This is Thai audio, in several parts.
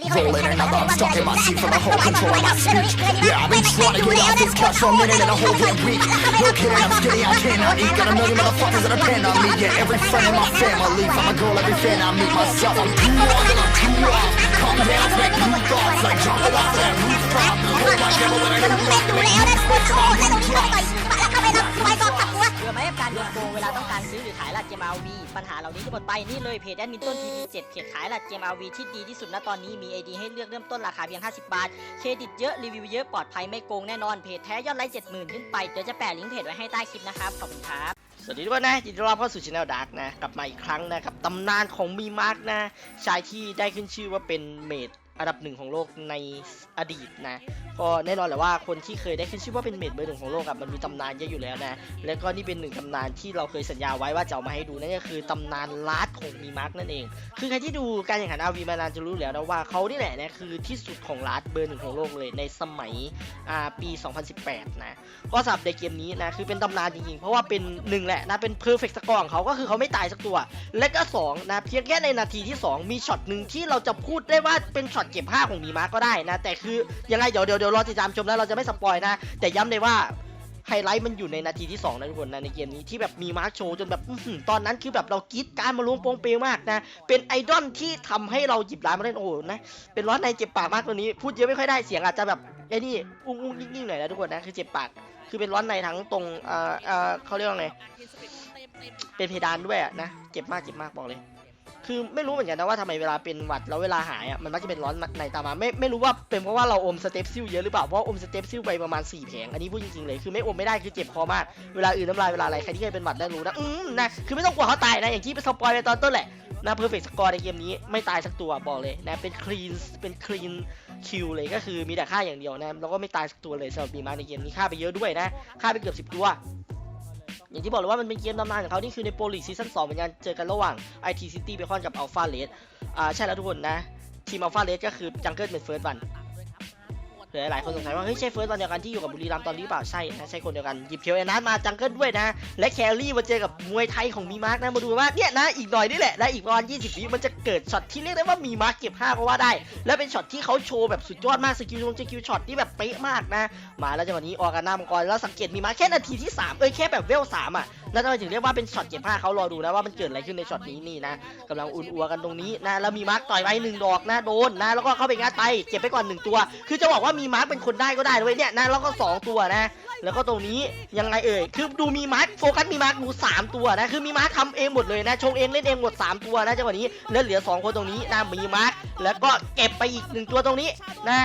rolling another. I'm stuck in my seat from the whole control my speech. Yeah, I've been trying to get out this couch for a minute and a whole damn week. No kidding, I'm skinny, I cannot eat. Got a million motherfuckers that depend on me. Yeah, every friend in my family. From a girl, every fan I meet myself. I'm too on and I'm too off. Calm down, make new thoughts. Like jumping off that rooftop. Hold my camera when I get rough. Make new thoughts. เบื่อไหมกับการโดนโกงเวลาต้องการซื้อหรือขายหลักเกม RV ปัญหาเหล่านี้จะหมดไปนี่เลยเพจแอดมินต้น TV7 เพจขายหลักเกม RV ที่ดีที่สุดณตอนนี้มี ID ให้เลือกเริ่มต้นราคาเพียง 50 บาท เครดิตเยอะรีวิวเยอะปลอดภัยไม่โกงแน่นอนเพจแท้ยอดไลค์70,000ขึ้นไปเดี๋ยวจะแปะลิงก์เพจไว้ให้ใต้คลิปนะครับขอบคุณครับสวัสดีทุกคนนะยินดีต้อนรับเข้าสู่ช anel Dark นะกลับมาอีกครั้งนะกับตำนานของมีมาร์กนะชายที่ได้ขึ้นชื่อว่าเป็นเมด อันดับหนึ่งของโลกในอดีตนะ ก็แน่นอนแหละว่าคนที่เคยได้ขึ้นชื่อว่าเป็นเมดเบอร์หนึ่งของโลกอะมันมีตำนานเยอะอยู่แล้วนะ แล้วก็นี่เป็นหนึ่งตำนานที่เราเคยสัญญาไว้ว่าจะเอามาให้ดูนั่นก็คือตำนานลาดของมีมาร์กนั่นเอง คือใครที่ดูการแข่งขันอาวีมานานจะรู้แล้วนะว่าเขานี่แหละนะคือที่สุดของลาดเบอร์หนึ่งของโลกเลยในสมัยอ่าปี 2018 นะก็สำหรับในเกมนี้นะคือเป็นตำนานจริงๆเพราะว่าเป็นหนึ่งแหละนะเป็นเพอร์เฟกต์สกอร์ของเขาก็คือเขาไม่ตายสักตัว และก็สองนะเพียงแค่ในนาทีที่ 2 มีช็อตหนึ่งที่เราจะพูดได้ว่าเป็นช็อตเก็บผ้าของมีมาก็ได้นะ แต่คือยังไงเดี๋ยวเดี๋ยวเดี๋ยวรอติดตามชมแล้วเราจะไม่สปอยนะ แต่ย้ำเลยว่าไฮไลท์มันอยู่ในนาทีที่2นะทุกคนนะในเกมนี้ที่แบบมีมาร์คโชว์จนแบบตอนนั้นคือแบบเรากีดการมาล้วงโปงเปงมากนะ เป็นไอดอลที่ทำให้เราหยิบร้านมาเล่นโอ้โหนะ เป็นร้อนในเจ็บปากมากตัวนี้ พูดเยอะไม่ค่อยได้เสียงอาจจะแบบไอ้นี่อุ้งอุ้งยิ่งๆหน่อยนะทุกคนนะคือเจ็บปาก คือเป็นร้อนในทั้งตรงเอ่อเอ่อเขาเรียกว่าไงเป็นเพดานด้วยอะนะเจ็บมากเจ็บมากบอกเลย คือไม่รู้เหมือนกันนะว่าทำไมเวลาเป็นหวัดแล้วเวลาหายอะมันมักจะเป็นร้อนในตามมาไม่ไม่รู้ว่าเป็นเพราะว่าเราอมสเตปซิลเยอะหรือเปล่าเพราะอมสเตปซิลไปประมาณ4แผงอันนี้พูดจริงๆเลยคือไม่อมไม่ได้คือเจ็บคอมากเวลาอื่นน้ำลายเวลาอะไรใครที่เคยเป็นหวัดได้รู้นะอืมนะคือไม่ต้องกลัวเขาตายนะอย่างที่ไปสปอยไปตอนต้นแหละนะเพอร์เฟกต์สกอร์ในเกมนี้ไม่ตายสักตัวบอกเลยนะเป็นคลีนเป็นคลีนคิวเลยก็คือมีแต่ฆ่าอย่างเดียวนะแล้วก็ไม่ตายสักตัวเลยสำหรับมีมาในเกมนี้ฆ่าไปเยอะด้วยนะฆ่าไปเกือบ10ตัว อย่างที่บอกเลยว่ามันเป็นเกมตำนานของเขานี่คือในโปรลีกซีซั่น2เหมือนกันเจอกันระหว่าง IT City Bacon กับ Alpha Red อ่าใช่แล้วทุกคนนะทีม Alpha Red ก็คือจังเกิลเป็นเฟิร์สวัน เผื่อหลายคนสงสัยว่าเฮ้ยใช่เฟิร์สวันเดียวกันที่อยู่กับบุรีรัมย์ตอนนี้เปล่าใช่นะใช่คนเดียวกันหยิบเคียวเอนัสมาจังเกิลด้วยนะ และแคลรี่มาเจอกับมวยไทยของมีมาร์กนะมาดูว่าเนี่ยนะอีกหน่อยนี่แหละนะอีกประมาณ20วิมันจะเกิดช็อตที่เรียกได้ว่ามีมาร์กเก็บ5ก็ว่าได้ และเป็นช็อตที่เขาโชว์แบบสุดยอดมากสกิลลงสกิลช็อตที่แบบเป๊ะมากนะ มาแล้วจังหวะนี้ออกกันหน้ามังกรแล้วสังเกตมีมาร์กแค่นาทีที่ 3 เอ้ยแค่แบบเวลสามอะ แล้วทำไมถึงเรียกว่าเป็นช็อตเก็บผ้าเขารอดูนะว่ามันเกิดอะไรขึ้นในช็อตนี้นี่นะกำลังอุ่นอัวกันตรงนี้นะแล้วมีมาร์กต่อยไปหนึ่งดอกนะโดนนะแล้วก็เข้าไปงัดไปเก็บไปก่อนหนึ่งตัว คือจะบอกว่ามีมาร์กเป็นคนได้ก็ได้ด้วยเนี่ยนะแล้วก็สองตัวนะแล้วก็ตรงนี้ยังไงเอ่ย คือดูมีมาร์คโฟกัสมีมาร์คดู3 ตัวนะ คือมีมาร์คทำเองหมดเลยนะ ชงเองเล่นเองหมด 3 ตัวนะจังหวะนี้ แล้วเหลือ 2 คนตรงนี้นะมีมาร์คแล้วก็เก็บไปอีก 1 ตัวตรงนี้นะ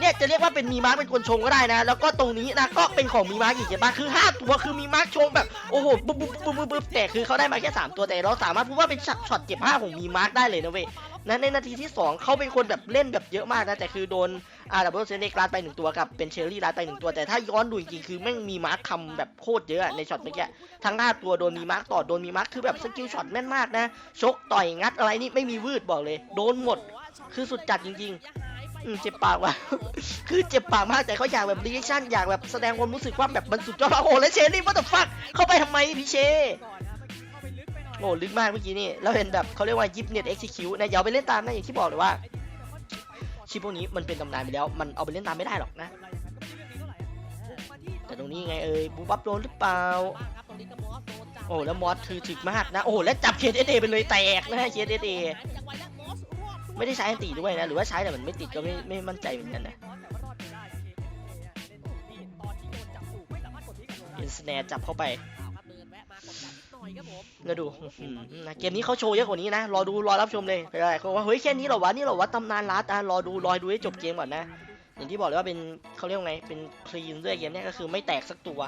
เนี่ยจะเรียกว่าเป็นมีมาร์คเป็นคนชงก็ได้นะ แล้วก็ตรงนี้นะก็เป็นของมีมาร์คอีกเห็นปะคือ 5 ตัวคือมีมาร์คชงแบบโอ้โหปุ๊บปุ๊บปุ๊บบุ๊บแต่คือเขาได้มาแค่ 3 ตัวแต่เราสามารถพูดว่าเป็นช็อตเก็บผ้าของมีมาร์คได้เลยนะเว้ยนะในนาทีที่ 2 เขาเป็นคนแบบเล่นแบบเยอะมากนะแต่คือโดนอาดับเบิลเซนเนกลาดไปหนึ่งตัวกับเป็นเชอรี่ลาดไปหนึ่งตัวแต่ถ้าย้อนดูจริงๆคือแม่งมีมาร์คคำแบบโคตรเยอะอะในช็อตเมื่อกี้ทั้งห้าตัวโดนมีมาร์คต่อโดนมีมาร์คคือแบบสกิลช็อตแม่นมากนะชกต่อยงัดอะไรนี่ไม่มีวืดบอกเลย โดนหมดคือสุดจัดจริง ๆ อืมเจ็บปากว่ะ คือเจ็บปากมากแต่เขาอยากแบบรีแอคชั่นอยากแบบแสดงความรู้สึกว่าแบบมันสุดยอดมากโอ้แล้วเชอรี่ว่าแต่ฟักเข้าไปทำไมพี่เช โอ้ลึกมากเมื่อกี้นี่เราเห็นแบบเขาเรียกว่ายิปเน็ตเอ็กซิคิวนะอย่าเอาไปเล่นตามนะอย่างที่บอกเลยว่าคลิปพวกนี้มันเป็นตำนานไปแล้ว มันเอาไปเล่นตามไม่ได้หรอกนะ แต่ตรงนี้ไงเอ่ยบูบับโดนหรือเปล่า โอ้แล้วมอสคือถึกมากนะ โอ้แล้วจับเคสเอเไปเลยแตกนะเคสเอ ไม่ได้ใช้อันตีด้วยนะ หรือว่าใช้แต่มันไม่ติดก็ไม่ไม่มั่นใจเหมือนกันนะเป็นสแนร์จับเข้าไปแล้วดูเกมนี้เขาโชว์เยอะกว่านี้นะ รอดู รอรับชมเลยไปเลยเขาว่า เฮ้ย แค่นี้เหรอวะ นี่เหรอวะ ตำนานลัดอะรอดู รอดูให้จบเกมก่อนนะ อย่างที่บอกเลยว่าเป็นเขาเรียกว่าไง เป็นคลีนด้วยเกมนี้ก็คือไม่แตกสักตัว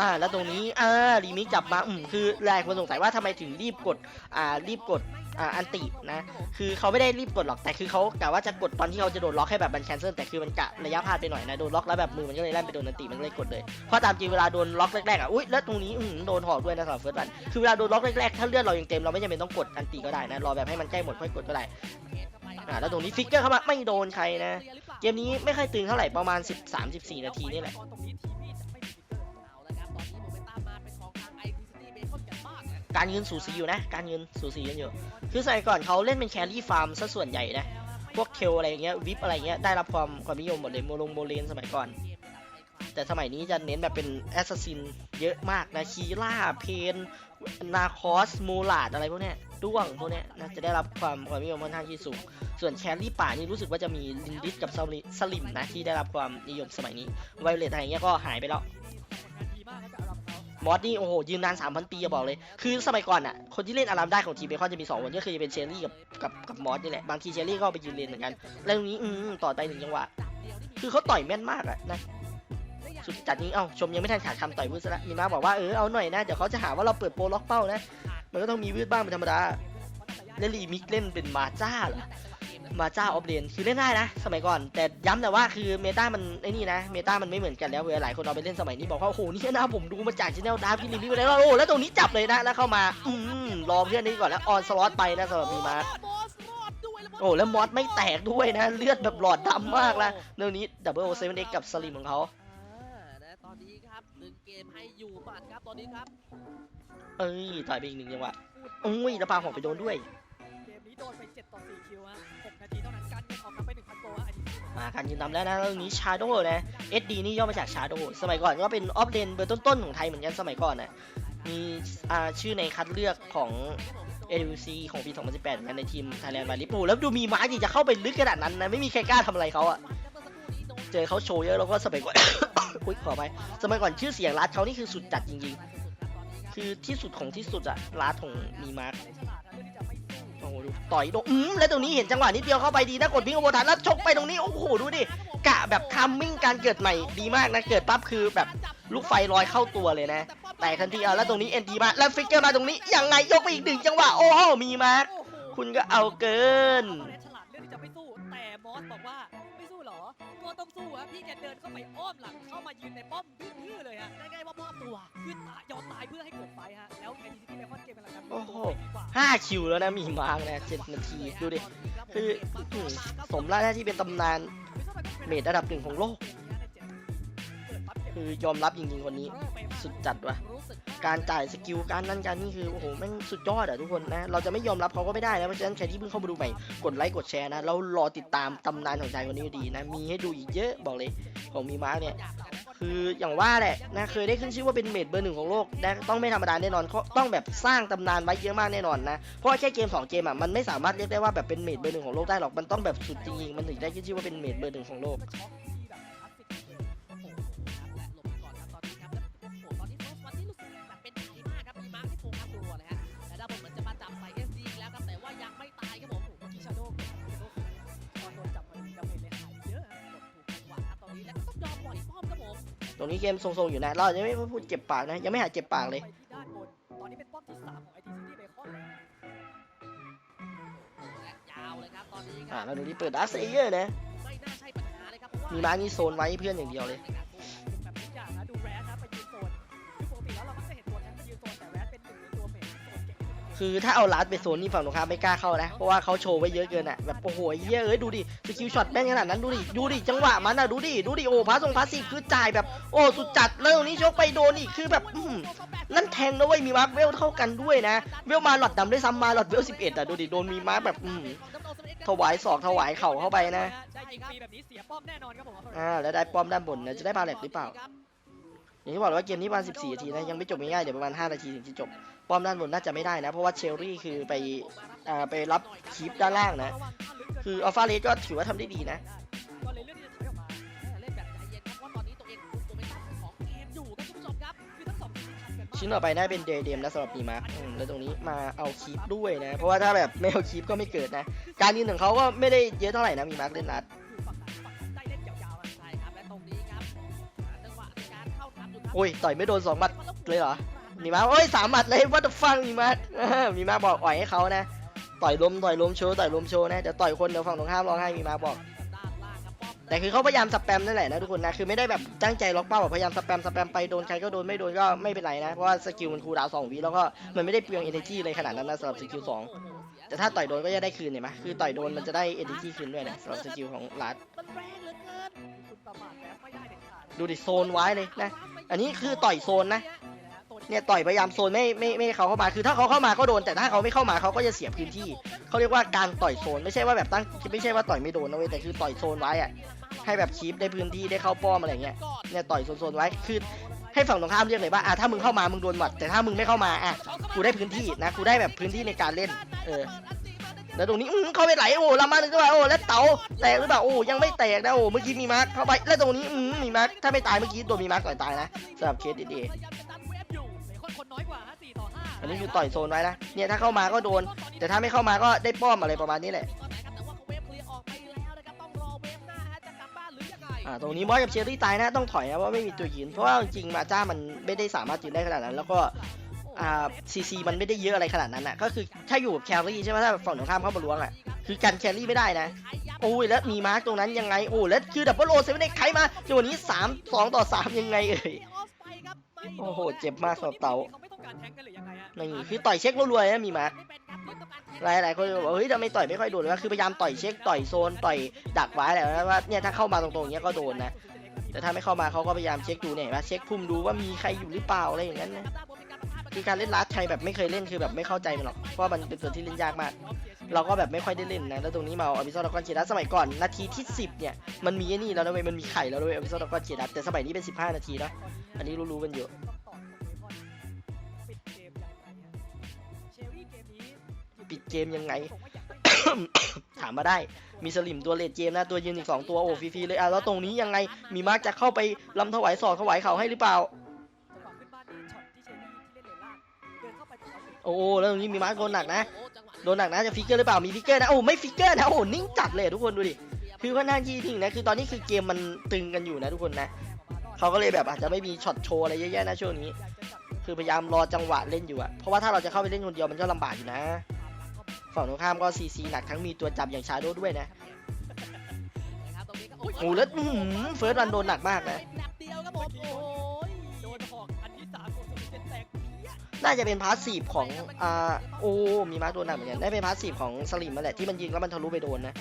อ่าแล้วตรงนี้ อ่ารีมิกจับมา อืมคือแรกคนสงสัยว่าทำไมถึงรีบกด อ่า รีบกด อ่าอันตินะ คือเขาไม่ได้รีบกดหรอกแต่คือเขากะว่าจะกดตอนที่เขาจะโดนล็อกให้แบบมันแคนเซิลแต่คือมันกะระยะพลาดไปหน่อยนะโดนล็อกแล้วแบบมือมันก็เลยลั่นไปโดนอันติมันก็เลยกดเลยเพราะตามจริงเวลาโดนล็อกแรกๆอะอุ้ยแล้วตรงนี้อืมโดนหอกด้วยนะสำหรับเฟิร์สวันคือเวลาโดนล็อกแรกๆถ้าเลือดเรายังเต็มเราไม่จำเป็นต้องกดอันติก็ได้นะรอแบบให้มันใกล้หมดค่อยกดก็ได้อ่าแล้วตรงนี้ฟิกเกอร์เข้ามาไม่โดนใครนะ เกมนี้ไม่ค่อยตึงเท่าไหร่ประมาณ 13-14 นาทีนี่แหละ การเงินสูสีอยู่นะ การเงินสูสีกันอยู่ คือสมัยก่อนเขาเล่นเป็นแครี่ฟาร์มซะส่วนใหญ่นะ พวกเทลอะไรอย่างเงี้ยวิปอะไรเงี้ยได้รับความความนิยมหมดเลยโมลงโมเลนสมัยก่อน แต่สมัยนี้จะเน้นแบบเป็นแอสซัสซินเยอะมากนะคีล่าเพนนาคอสมูลาดอะไรพวกเนี้ยด้วงพวกเนี้ยนะจะได้รับความความนิยมค่อนข้างที่สูง ส่วนแครี่ป่านี่รู้สึกว่าจะมีลินดิสกับสลิมนะที่ได้รับความนิยมสมัยนี้ไวเลตอะไรเงี้ยก็หายไปแล้ว มอสนี่โอ้โหยืนนาน3,000ปีอะบอกเลย คือสมัยก่อนอะคนที่เล่นอารามได้ของทีมเบคอนจะมี2คนก็คือจะเป็นเชอรี่กับกับกับมอสนี่แหละบางทีเชอรี่ก็ไปยืนเลนเหมือนกัน แล้วตรงนี้อืมต่อไปหนึ่งจังหวะคือเขาต่อยแม่นมากอะนะสุดจัดนี้เอ้าชมยังไม่ทันขาดคำต่อยวืดซะละมีมาบอกว่าเออเอาหน่อยนะเดี๋ยวเขาจะหาว่าเราเปิดโปรล็อกเป้านะมันก็ต้องมีวืดบ้างเป็นธรรมดาเล่นรีมิกเล่นเป็นมาจ้าเหรอ มาจ้าออฟเลนคือเล่นได้นะ สมัยก่อน แต่ย้ำแต่ว่าคือเมตามันไอ้นี่นะ เมตามันไม่เหมือนกันแล้วเวลาหลายคนเอาไปเล่นสมัยนี้บอกว่าโอ้โหนี่นะผมดูมาจากชแนลดาร์พี่ลิมพี่ไปแล้วโอ้โหแล้วตรงนี้จับเลยนะแล้วเข้ามาอืมรอเพื่อนนี้ก่อนแล้วออนสล็อตไปนะสำหรับมีมาร์คโอ้แล้วมอสไม่แตกด้วยนะ เลือดแบบหลอดดำมากนะเรื่องนี้ดับเบิลเซเว่นเอ็กกับสลิมของเขาและตอนนี้ครับหนึ่งเกมให้อยู่หมัดครับตอนนี้ครับเอ้ยต่อยไปอีกหนึ่งจังหวะอุ้ยแล้วปาหอกไปโดนด้วยเกมนี้โดนไป7ต่อ4 มาการยืนนำแล้วนะแล้วตรงนี้ชาโดนะ SD นี่ย่อมาจากชาโดสมัยก่อนก็เป็นออฟเลนเบอร์ต้นๆของไทยเหมือนกันสมัยก่อนนะมีชื่อในคัดเลือกของ AWC ของปี 2018นกันในทีม Thailand มาลิปูแล้วดูมีมาร์กจะเข้าไปลึกขนาดนั้นนะ ไม่มีใครกล้าทำอะไรเขาอะเจอเขาโชว์เยอะแล้วก็สมัยก่อนอุ๊ยขอไปสมัยก่อนชื่อเสียงรัดเขานี่คือสุดจัดจริงๆ คือที่สุดของที่สุดอะรัดของมีมาร์ก ดูต่อยโดอืมแล้วตรงนี้เห็นจังหวะนิดเดียวเข้าไปดีนะกดพิงโอโบทันแล้วชกไปตรงนี้โอ้โหดูดิกะแบบคัมมิ่งการเกิดใหม่ดีมากนะเกิดปั๊บคือแบบลูกไฟลอยเข้าตัวเลยนะ แต่ทันทีเอาแล้วตรงนี้เอ็นดีมาแล้วฟิกเกอร์มาตรงนี้ยังไงยกไปอีกหนึ่งจังหวะโอ้โหมีมาร์คคุณก็เอาเกิน สู้ฮะพี่แกเดินเข้าไปอ้อมหลังเข้ามายืนในป้อมดื้อๆเลยฮะง่ายๆว่ามอบตัวคือตายยอมตายเพื่อให้เกิดไฟฮะแล้วไอทีที่เบคอนเกมกำลังกันโอ้โหตัวไม่ดีกว่าห้าคิวแล้วนะมีมาร์กนะเจ็ดนาทีดูดิคืออืมสมแล้วนะที่เป็นตำนานเมดระดับหนึ่งของโลก คือยอมรับจริงๆคนนี้ สุดจัดว่ะ การจ่ายสกิลการนั่นการนี่คือโอ้โหแม่งสุดยอดอะทุกคนนะเราจะไม่ยอมรับเขาก็ไม่ได้นะเพราะฉะนั้นใครที่เพิ่งเข้ามาดูใหม่กดไลค์กดแชร์นะแล้วรอติดตามตำนานของชายคนนี้ดีนะมีให้ดูอีกเยอะบอกเลยของมีมาร์กเนี่ยคืออย่างว่าแหละนะเคยได้ขึ้นชื่อว่าเป็นเมดเบอร์หนึ่งของโลกนะต้องไม่ธรรมดาแน่นอนเขาต้องแบบสร้างตำนานไว้เยอะมากแน่นอนนะเพราะแค่เกมสองเกมอะมันไม่สามารถเรียกได้ว่าแบบเป็นเมดเบอร์หนึ่งของโลกได้หรอกมันต้องแบบสุดจริงๆมันถึงได้ขึ้นชื่อว่าเป็นเมดเบอร์หนึ่งของโลก ตรงนี้เกมทรงๆอยู่นะ เราจะไม่พูดเจ็บปากนะ ยังไม่หายเจ็บปากเลยไปที่ด้านบนตอนนี้เป็นป้อมที่สามของไอทีซีที่เบคอนเลยฮะอ่าเราดูที่เปิดดัสเซเยอร์นะมีมาร์กนี่โซนไว้ให้เพื่อนอย่างเดียวเลย คือถ้าเอาลัดไปโซนนี่ฝั่งตรงข้ามไม่กล้าเข้านะ เพราะว่าเขาโชว์ไว้เยอะเกินอะ แบบโอ้โหเหี้ยเอ้ยดูดิสกิลช็อตแม่นขนาดนั้นดูดิ ดูดิจังหวะมันอะดูดิ ดูดิโอ้พาสงพาสซีฟคือจ่ายแบบโอ้สุดจัดแล้วตรงนี้ชกไปโดนอีกคือแบบอื้อหือนั่นแทงนะเว้ยมีมาร์คเวลเท่ากันด้วยนะ เวลมาหลอดดำด้วยซ้ำมาหลอดเวล11อะดูดิโดนมีมาร์คแบบอื้อหือถวายศอกถวายเข่าเข้าไปนะได้ยิงฟรีแบบนี้เสียป้อมแน่นอนครับผมอ่าแล้วได้ป้อมด้านบนนะจะได้บาแลกหรือเปล่าอย่างที่บอกเลยว่าเกมนี้ประมาณ14 นาทีนะยังไม่จบง่ายๆเดี๋ยวประมาณ 5 นาทีถึงจะจบ ป้อมด้านบนน่าจะไม่ได้นะ เพราะว่าเชลลี่คือไปอ่ไปรับคลิปด้านล่างนะ คืออัลฟาเลสก็ถือว่าทำได้ดีนะชิ้นต่อไปน่าเป็นเดเดมนะสำหรับปีมาร์คอืมแล้วตรงนี้มาเอาคลิปด้วยนะ เพราะว่าถ้าแบบไม่เอาคลิปก็ไม่เกิดนะ การยืนของเขาก็ไม่ได้เยอะเท่าไหร่นะมีมาร์คเล่นรัดโอ้ย ต่อยไม่โดนสองหมัดเลยเหรอ มีมาโอ้ยสามหมัดเลยวัตฟังมีมามีมาบอกอ่อยให้เขานะ ต่อยลมต่อยลมโชว์ต่อยลมโชว์นะเดี๋ยวต่อยคนเดี๋ยวฝั่งตรงข้ามร้องไห้มีมาบอก แต่คือเขาพยายามสแปมนั่นแหละนะทุกคนนะคือไม่ได้แบบตั้งใจล็อกเป้าแบบพยายามสแปมสแปมไปโดนใครก็โดนไม่โดนก็ไม่เป็นไรนะเพราะว่าสกิลมันคูลดาวสองวิแล้วก็มันไม่ได้เปลือง energy เลยขนาดนั้นนะสำหรับสกิลสองแต่ถ้าต่อยโดนก็จะได้คืนเห็นไหมคือต่อยโดนมันจะได้ energy คืนด้วยนะสำหรับสกิลของลัดมันแรงเหลือเกินคุณประมาทแพ้ไม่ได้เด็ดขาดดูดิโซนไว้เลยนะ อันนี้คือต่อยโซนนะ เนี่ยต่อยพยายามโซนไม่ไม่ไม่เขาเข้ามาคือถ้าเขาเข้ามาก็โดนแต่ถ้าเขาไม่เข้ามาเขาก็จะเสียพื้นที่เขาเรียกว่าการต่อยโซนไม่ใช่ว่าแบบตั้งไม่ใช่ว่าต่อยไม่โดนนะเว้ยแต่คือต่อยโซนไว้อะให้แบบคีปได้พื้นที่ได้เข้าป้อมอะไรเงี้ยเนี่ยต่อยโซนๆไว้คือให้ฝั่งตรงข้ามเรียกเลยว่าอะถ้ามึงเข้ามามึงโดนหมัดแต่ถ้ามึงไม่เข้ามาอะกูได้พื้นที่นะกูได้แบบพื้นที่ในการเล่นเออแล้วตรงนี้อื้อเข้าไปไหลโอ้ลามาหนึ่งเข้าไปโอ้แล้วเต๋าแตกหรือเปล่าโอ้ยังไม่แตกนะโอ้เมื่อกี้มีมาร์คเข้าไปแล้วตรงนี้อืมมีมาร์คถ้าไม่ตายเมื่อกี้โดนมีมาร์คต่อยตายนะสำหรับเคสดี นนี้คือต่อยโซนไว้นะ เนี่ยถ้าเข้ามาก็โดน แต่ถ้าไม่เข้ามาก็ได้ป้อมอะไรประมาณนี้แหละตอนไหนครับแต่ว่าเวฟเคลียร์ออกไปแล้วนะครับต้องรงนี้บอสกับเชอรี่ตายนะต้องถอยนะเพราไม่มีตัวยืน เพราะว่าจริงมาจ้ามันไม่ได้สามารถยืนได้ขนาดนั้น แล้วก็อ่าซีซีมันไม่ได้เยอะอะไรขนาดนั้นอะ ก็คือถ้าอยู่กับแคลรี่ใช่ไหมถ้าฝั่งตรงข้ามเข้ามาล้วงอะ คือกันแคลรี่ไม่ได้นะ โอ้ยแล้วมีมาร์กตรงนั้นยังไง โอ้แล้วคือดับเบิลโอเซเว่นได้ใครมาจังหวะนี้3 2ต่อ3ยังไงเอ่ย โอ้โห เจ็บมากสำหรับเต๋าเขา ไม่ต้องการแทงกันหรือยังไงฮะนี่คือต่อยเช็ครัวๆนะมีมาร์กไรับไรแทงหลายหลายคนบอกเฮ้ยทำไมต่อยไม่ค่อยโดนเลยวะคือพยายามต่อยเช็คต่อยโซนต่อยดักไว้แหละว่าเนี่ยถ้าเข้ามาตรงๆอย่างเงี้ยก็โดนนะแต่ถ้าไม่เข้ามาเขาก็พยายามเช็คดูเนี่ยว่าเช็คพุ่มดูว่ามีใครอยู่หรือเปล่าอะไรอย่างนั้นนะคือการเล่นลัดใครแบบไม่เคยเล่นคือแบบไม่เข้าใจมันหรอกเพราะมันเป็นตัวที่เล่นยากมาก เราก็แบบไม่ค่อยได้เล่นนะแล้วตรงนี้มาเอาอภิโซดากอนเจดัสสมัยก่อนนาทีที่ 10เนี่ยมันมีไอ้นี่แล้วนะเว้ยมันมีไข่แล้วนะเว้ยอภิโซดากอนเจดัสแต่สมัยนี้เป็น 15 นาทีเนาะอันนี้รู้ๆกันอยู่ ปิดเกมยังไง ถามมาได้ มีสลิมตัวเลดเจมนะตัวยืนอีก2ตัวโอ้ฟรีๆเลยอะแล้วตรงนี้ยังไงมีมาร์กจะเข้าไปลำถวายสอดถวายเขาให้หรือเปล่าจังหวะขึ้นบ้านนี่ช็อเชอรี่ที่เล่า โอ้แล้วตรงนี้มีมาร์กโดนหนักนะโดนหนักนะจะฟิกเกอร์หรือเปล่ามีฟิกเกอร์นะโอ้ไม่ฟิกเกอร์นะโอ้นิ่งจัดเลยทุกคนดูดิคือค่อนข้างยี่ทิ้งนะคือตอนนี้คือเกมมันตึงกันอยู่นะทุกคนนะเขาก็เลยแบบอาจจะไม่มีช็อตโชว์อะไรเยอะแยะนะช่วงนี้ คือพยายามรอจังหวะเล่นอยู่อะเพราะว่าถ้าเราจะเข้าไปเล่นคนเดียวมันก็ลำบากอยู่นะ ฝั่งตรงข้ามก็ซีซีหนักทั้งมีตัวจับอย่างชาโดด้วยนะนะครับตรงนี้ก็โอ้แล้วอื้อหือเฟิร์สวันโดนหนักมากนะแป๊บเดียวครับผมโอ้ยโดนหอกอันที่สามของสุดเจ็ดแตกเพี้ยน่าจะเป็นพาสซีฟของอ่าโอ้มีมาร์คโดนหนักเหมือนกันได้เป็นพาสซีฟของสลิมมาแหละที่มันยิงแล้วมันทะลุไปโดนนะ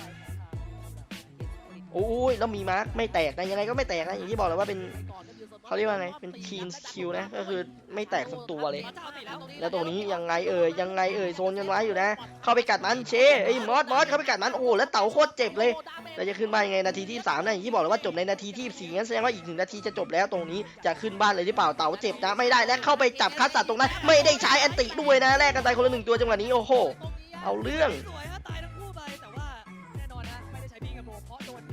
โอ้ยแล้วมีมาร์คไม่แตกนะยังไงก็ไม่แตกนะอย่างที่บอกเลยว่าเป็น เขาเรียกว่าไงเป็นคีนคิวนะก็คือไม่แตกสักตัวเลย แล้วตรงนี้ยังไงเอ่ยยังไงเอ่ยโซนกันไว้อยู่นะ เข้าไปกัดมันเชเอ้มอสมอสเข้าไปกัดมันโอ้แล้วเต่าโคตรเจ็บเลยแล้วจะขึ้นบ้านยังไงนาทีที่3นะอย่างที่บอกเลยว่าจบในนาทีที่4งั้นแสดงว่าอีกหนึ่งนาทีจะจบแล้วตรงนี้จะขึ้นบ้านเลยหรือเปล่าเต่าเจ็บนะไม่ได้และเข้าไปจับคัสสัตตรงนั้นไม่ได้ใช้แอนติด้วยนะแลกกันไปคนละหนึ่งตัวจังหวะนี้โอ้โหเอาเรื่อง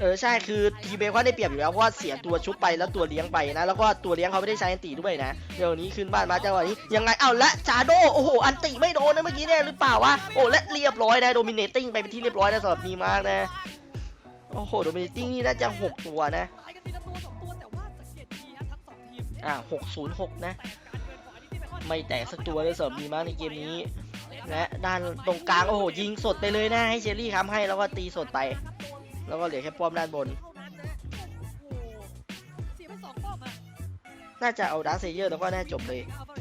เออใช่คือทีเบคว่าได้เปรียบอยู่แล้วเพราะว่าเสียตัวชุบไปแล้วตัวเลี้ยงไปนะแล้วก็ตัวเลี้ยงเขาไม่ได้ใช้แอนติด้วยนะเดี๋ยวนี้ขึ้นบ้านมาจังหวะนี้ยังไงเอ้าและจาโดโอ้โหอันติไม่โดนนะเมื่อกี้เนี่ยหรือเปล่าวะโอ้และเรียบร้อยนะโดมิเนติ้งไปเป็นที่เรียบร้อยนะสำหรับมีมากนะโอ้โหโดมิเนติ้งนี่น่าจะหกตัวนะอ่าสังเกตดีฮะทั้งสองทีมเนี่ยอ่าหกศูนย์หกนะ ไม่แตกสักตัวเลยสำหรับมีมากในเกมนี้ และด้านตรงกลางโอ้โหยิงสดไปเลยนะให้เชอรี่ค้ำให้แล้วก็ตีสดไป แล้วก็เหลือแค่ป้อมด้านบนเท่านั้นนะโอ้โหเสียไปสองป้อมอะน่าจะเอาดาร์คเซเยอร์แล้วก็น่าจบเลย เอาเข้าไป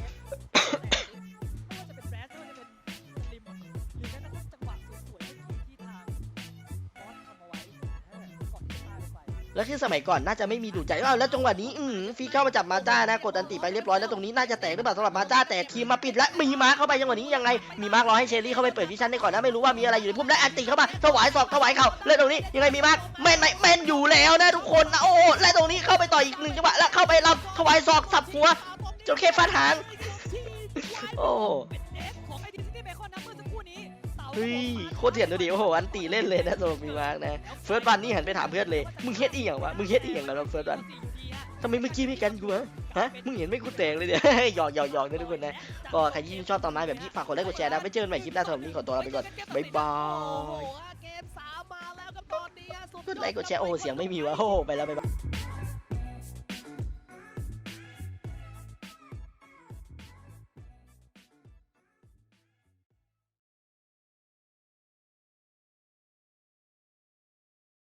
แล้วคือสมัยก่อนน่าจะไม่มีดูดใจอ้าวแล้วจังหวะนี้อือฟีเข้ามาจับมาจ้านะกดอันติไปเรียบร้อยแล้วตรงนี้น่าจะแตกหรือเปล่าสำหรับมาจ้าแต่ทีมมาปิดและมีมาร์คเข้าไปจังหวะนี้ยังไงมีมาร์ครอให้เชอรี่เข้าไปเปิดวิชั่นได้ก่อนนะไม่รู้ว่ามีอะไรอยู่ในพุ่มและอันติเข้ามาถวายศอกถวายเข่าแล้วตรงนี้ยังไงมีมาร์คแม่นไหมแม่นอยู่แล้วนะทุกคนนะโอ้และตรงนี้เข้าไปต่ออีกหนึ่งจังหวะแล้วเข้าไปลำถวายศอกสับหัวจนเคฟาดหางโอ้ เต่าเฮ้ยโคตรเถื่อนดูดิโอ้โหอันตีเล่นเลยนะสำหรับมีมาร์กนะเฟิร์สวันนี่หันไปถามเพื่อนเลยมึงเฮ็ดอีหยังวะมึงเฮ็ดอีหยังแล้วเฟิร์สวันทำไมเมื่อกี้ไม่กันกูวะฮะมึงเห็นไหม่กูแตกเลยเนี่ยหยอกหยอกหยอกนะทุกคนนะก็ใครที่ชื่นชอบตอนไม้แบบนี้ฝากกดไลค์กดแชร์นะไว้เจอกันใหม่คลิปหน้าสำหรับวันนี้ขอตัวลาไปก่อนบ๊ายบาโอ้โหยเกมสามมาแล้วครับตอนนี้สุดกดไลค์กดแชร์โอ้โหเสียงไม่มีวะโอ้โหไปแล้วบ๊ายบาย